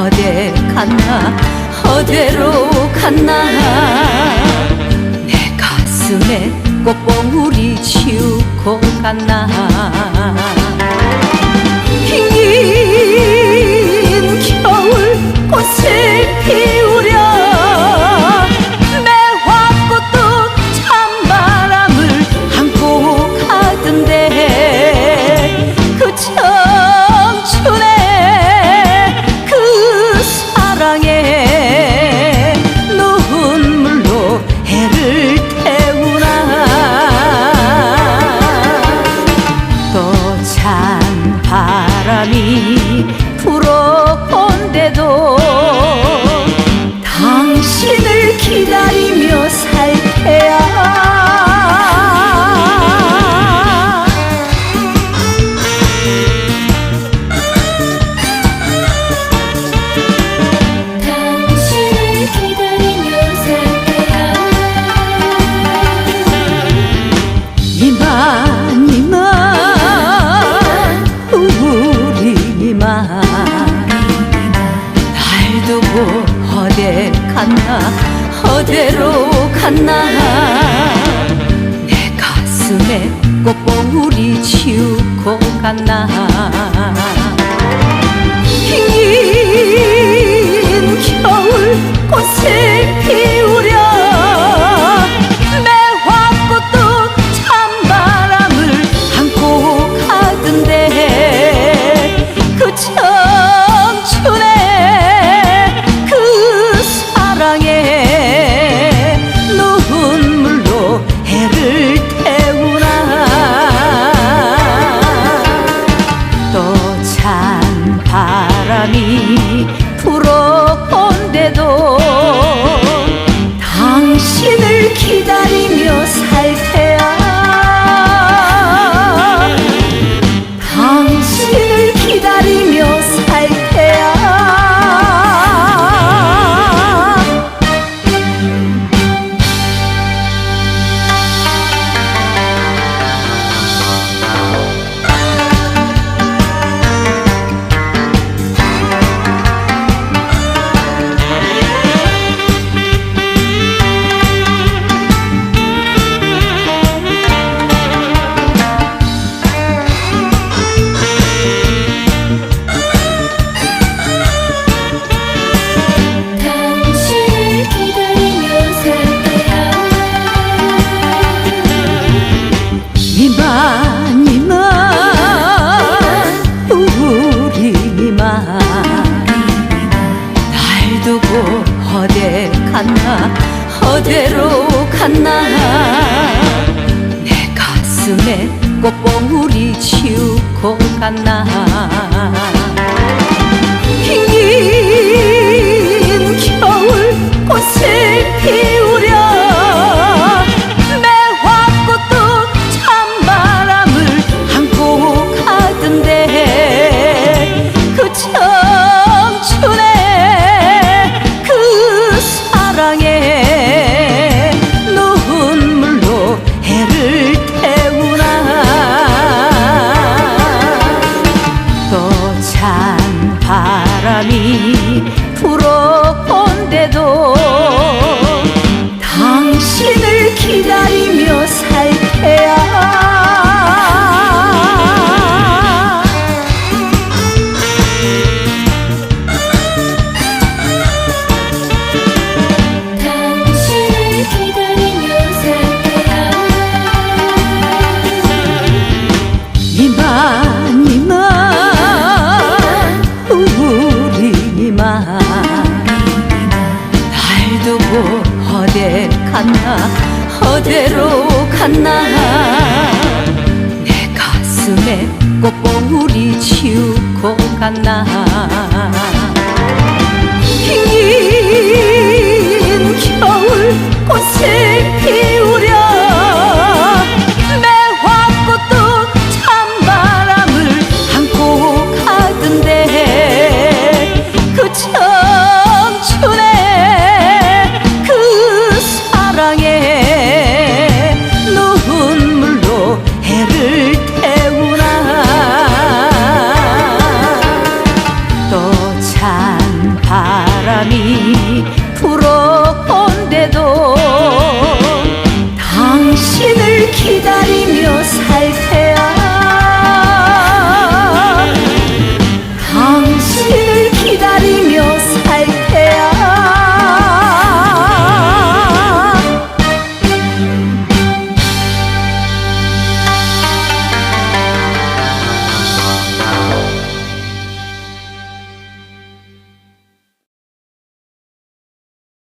어디 갔나? 어디로 갔나? 내 가슴에 꽃봉우리 치우고 갔나? 어디에 갔나? 어디로 갔나? 내 가슴에 꽃봉우리 치우고 갔나? 갔나? 어디로 갔나? 내 가슴에 꽃봉우리 치우고 갔나? 흰 기다리며 살 테야. 당신을 기다리며 살 테야. 이만 이만 우리 이만 날 두고 어디 갔나? 어디로 갔나? 내 가슴에 꽃봉우리 치우고 갔나? 긴 겨울 꽃을 피 左目を